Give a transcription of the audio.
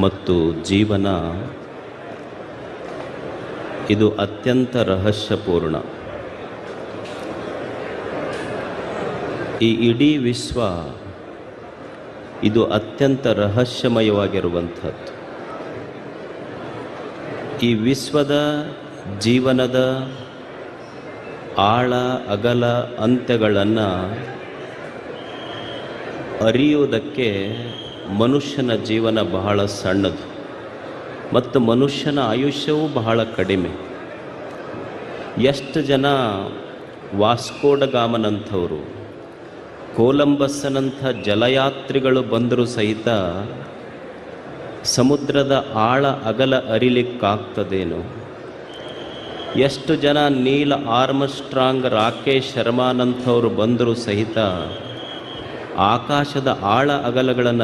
ಮತ್ತು ಜೀವನ, ಇದು ಅತ್ಯಂತ ರಹಸ್ಯಪೂರ್ಣ. ಈ ಇಡೀ ವಿಶ್ವ ಇದು ಅತ್ಯಂತ ರಹಸ್ಯಮಯವಾಗಿರುವಂಥದ್ದು. ಈ ವಿಶ್ವದ ಜೀವನದ ಆಳ, ಅಗಲ, ಅಂತ್ಯಗಳನ್ನು ಅರಿಯುವುದಕ್ಕೆ ಮನುಷ್ಯನ ಜೀವನ ಬಹಳ ಸಣ್ಣದು, ಮತ್ತು ಮನುಷ್ಯನ ಆಯುಷ್ಯವೂ ಬಹಳ ಕಡಿಮೆ. ಎಷ್ಟು ಜನ ವಾಸ್ಕೋಡಗಾಮನಂಥವರು ಕೋಲಂಬಸ್ಸನಂಥ ಜಲಯಾತ್ರಿಗಳು ಬಂದರೂ ಸಹಿತ ಸಮುದ್ರದ ಆಳ ಅಗಲ ಅರಿಲಿಕ್ಕಾಗ್ತದೇನು. ಎಷ್ಟು ಜನ ನೀಲ್ ಆರ್ಮಸ್ಟ್ರಾಂಗ್ ರಾಕೇಶ್ ಶರ್ಮಾನಂಥವರು ಬಂದರೂ ಸಹಿತ ಆಕಾಶದ ಆಳ ಅಗಲಗಳನ್ನು